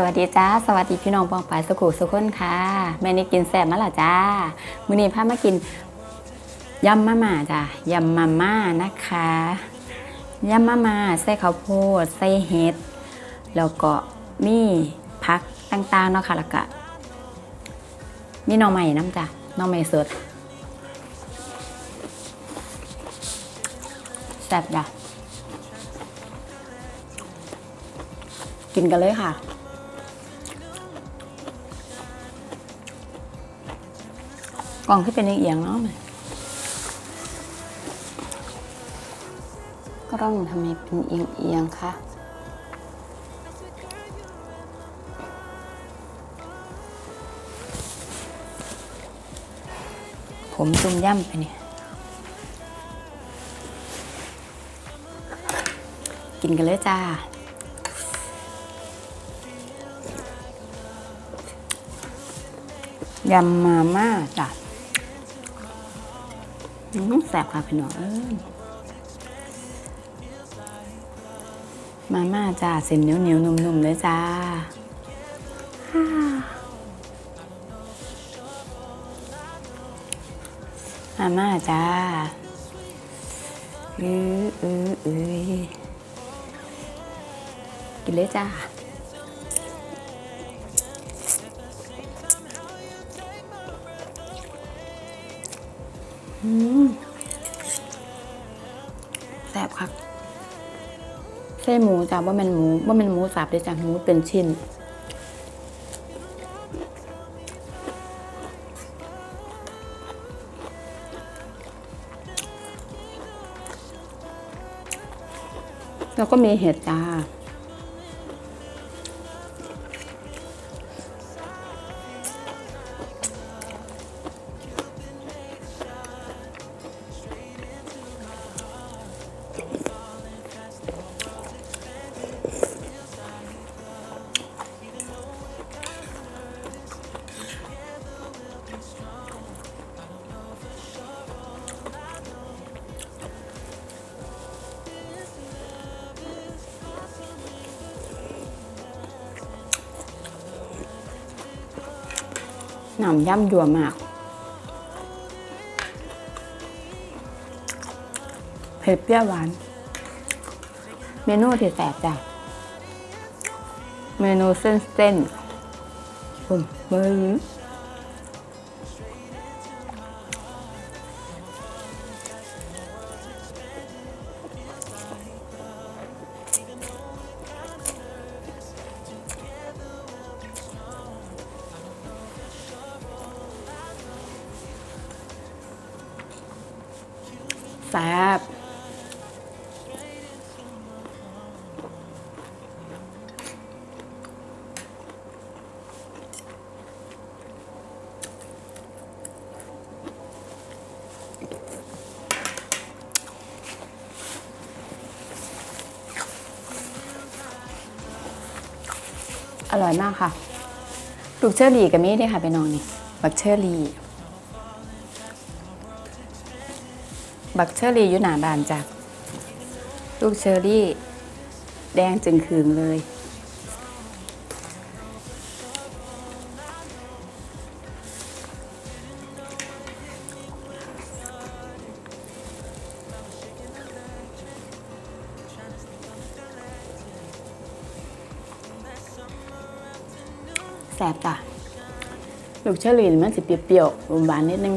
สวัสดีจ้า สวัสดีพี่น้องปองปายสุขุสุขคนค่ะ แม่นี่กินแซ่บมาละจ้า มื้อนี้พามากินยำมะม่าจ้ายำมาม่านะคะยำมะม่าใส่ข้าวโพดใส่เห็ดแล้วก็มีผักต่างๆเนาะค่ะแล้วก็มีหน่อใหม่น้ำจ้ะหน่อใหม่สดแซ่บจ้ะกินกันเลยค่ะ กล่องที่เป็นเอียงเนาะมันกล้องทำไมเป็นเอียงๆคะผมจุ่มย่ำไปเนี่ยกินกันเลยจ้า ยำมาม่าจ้ะ แสบค่ะพี่น้องเอ้ยมาม่าจ้าเส้นเหนียวเหนียวนุ่มๆเลยจ้าฮ่ามาม่าจ้าเออเออเออกินเลยจ้า แซ่บครับใช่หมูจ้ะว่ามันหมูว่ามันหมูสับเลยจ้ะหมูเป็นชิ้นแล้วก็มีเห็ดจ้า หนำย่ำยัวมาก เผ็ดเปรี้ยวหวาน เมนูที่แสบจ้ะ เมนูเส้นเส้นๆปุ่มเบอร์ ซ่บอร่อยมากค่ะ ลูกเชอรี่กับมีด้วยค่ะไปน้องนี่ บักเชอรี่ บักเชอรี่อยู่หน้าบ้านจ้ะลูกเชอรี่ แดงจึงคืนเลย แสบจ้ะลูกเชอรี่นี่มันสิเปรี้ยวๆหวานๆนิดนึง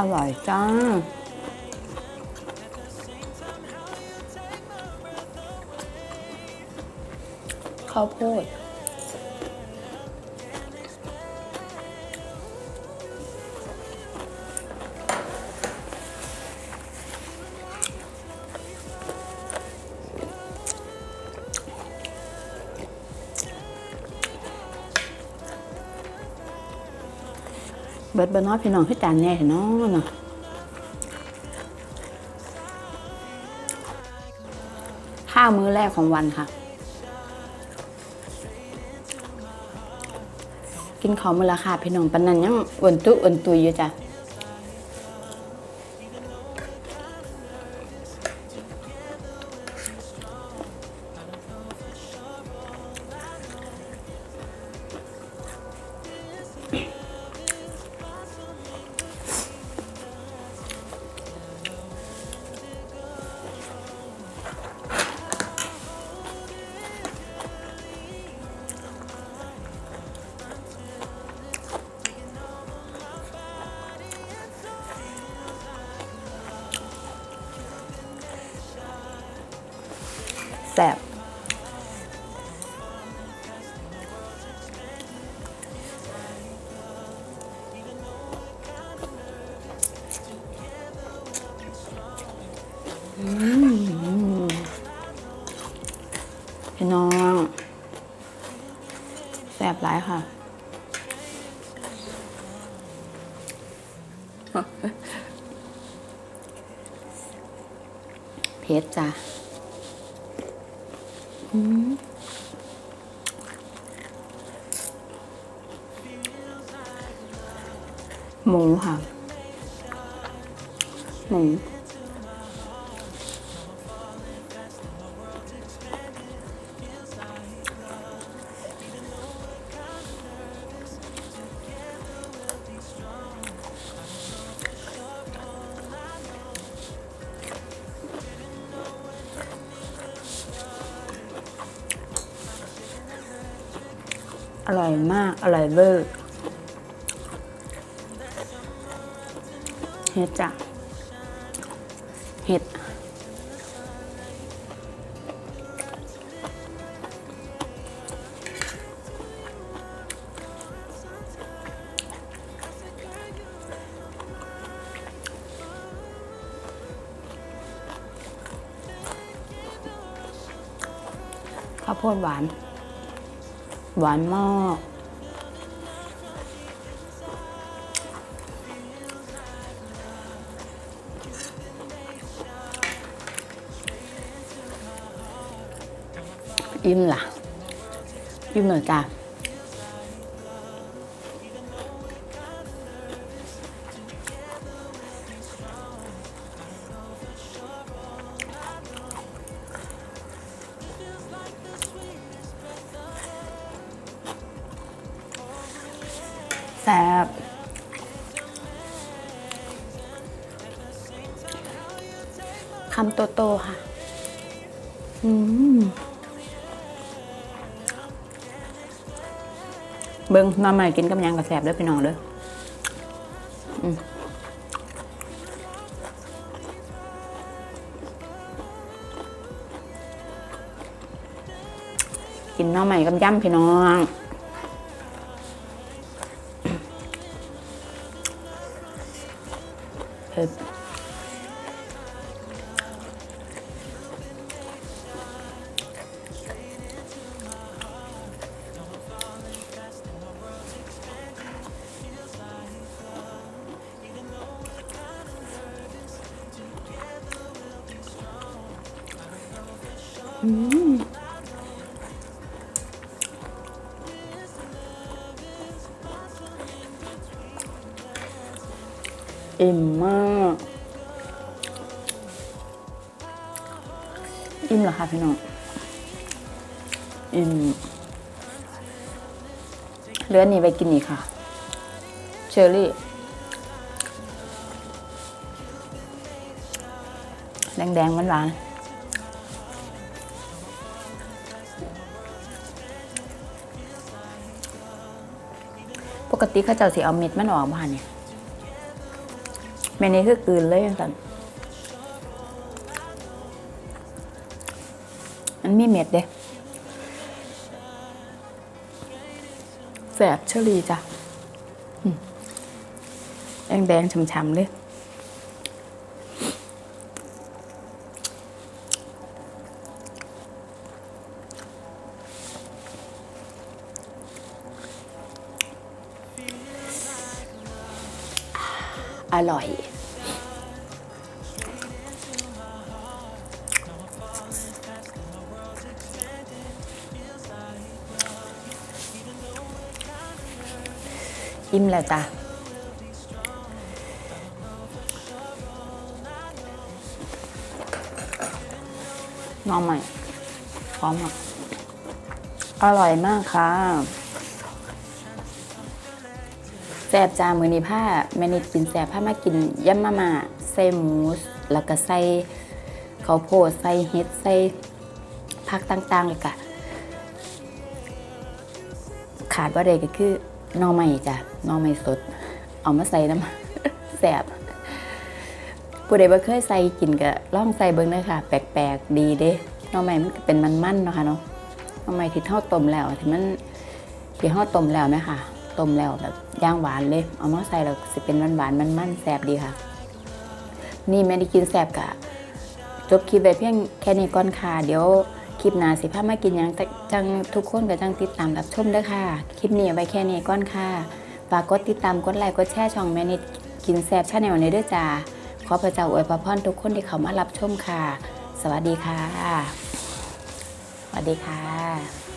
อร่อยจ้าข้าวโพด บิดเบิดน้อยพี่น้องให้จานแน่เนาะเนาะข้าวมื้อแรกของวันค่ะ กินของมือละค่ะพี่น้องปนนั้นยังอ้วนตุอ้วนตุยอยู่จ้ะ บอืมพี่น้องแซ่บหลายค่ะ เพชรจ้ะ หมูค่ะ อร่อยมาก อร่อยเวอร์เห็ดจ้ะเห็ดข้าวโพดหวาน หวานมาก อิ่มล่ะอิ่มเลยจ้ะ แซ่บคำโตๆค่ะ อืม เบิ้งมาใหม่กินกับยังกับแสบด้อพี่น้องเด้อกินน้อใหม่กับย่ำพี่น้อง อิ่มมากอิ่มเหรอคะพี่น้องอิ่มเหลือนี้ไปกินนี่ค่ะ เชอรี่ แดงๆหวานๆ กติเขาเจ้าสิเอาเม็ดมันออกบ้านเนี่ยเมนี้คือกลืนเลยจังสันมันมีเม็ดเด้แสบเชอรี่จ้ะแดงๆช้ำๆเลย อร่อย อิ่มแล้วจ้ะน้องใหม่พร้อมอะอร่อยมากค่ะ แซบจามือนี้ผ้าแม่นิดกินแซบผ้ามากินยำมาม่าใส่หมูแล้วก็ใส่ข้าวโพดใส่เห็ดใส่ผักต่างๆเลยกะขาดว่าใดก็คือน่อไม้จ้ะน่อไม้สด เอามาใส่น้ำแซบผู้ใดบ่เคยใส่กินก็ลองใส่เบิ่งเด้อค่ะ แปลกๆดีเด้หน่อไม้มันเป็นมันๆเนาะค่ะเนาะน่อไม้ที่เฮาต้มแล้วที่มันที่เฮาต้มแล้วไหมค่ะ ต้มแล้วแบบย่างหวานเลย เอามาใส่แล้วสิเป็นหวานๆมันๆแซบดีค่ะ นี่แม่ได้กินแซบกะ จบคลิปไปเพียงแค่นี้ก่อนค่ะ เดี๋ยวคลิปหน้าสิพามากินยังจังทุกคนก็จังติดตามรับชมด้อค่ะ คลิปนี้ไว้แค่นี้ก่อนค่ะ ฝากกดติดตามกดไลค์กดแชร์ช่องแม่นิดกินแซบชาแนลในด้อจ้าขอพระเจ้าอวยพรทุกคนที่เขามารับชมค่ะ สวัสดีค่ะ สวัสดีค่ะ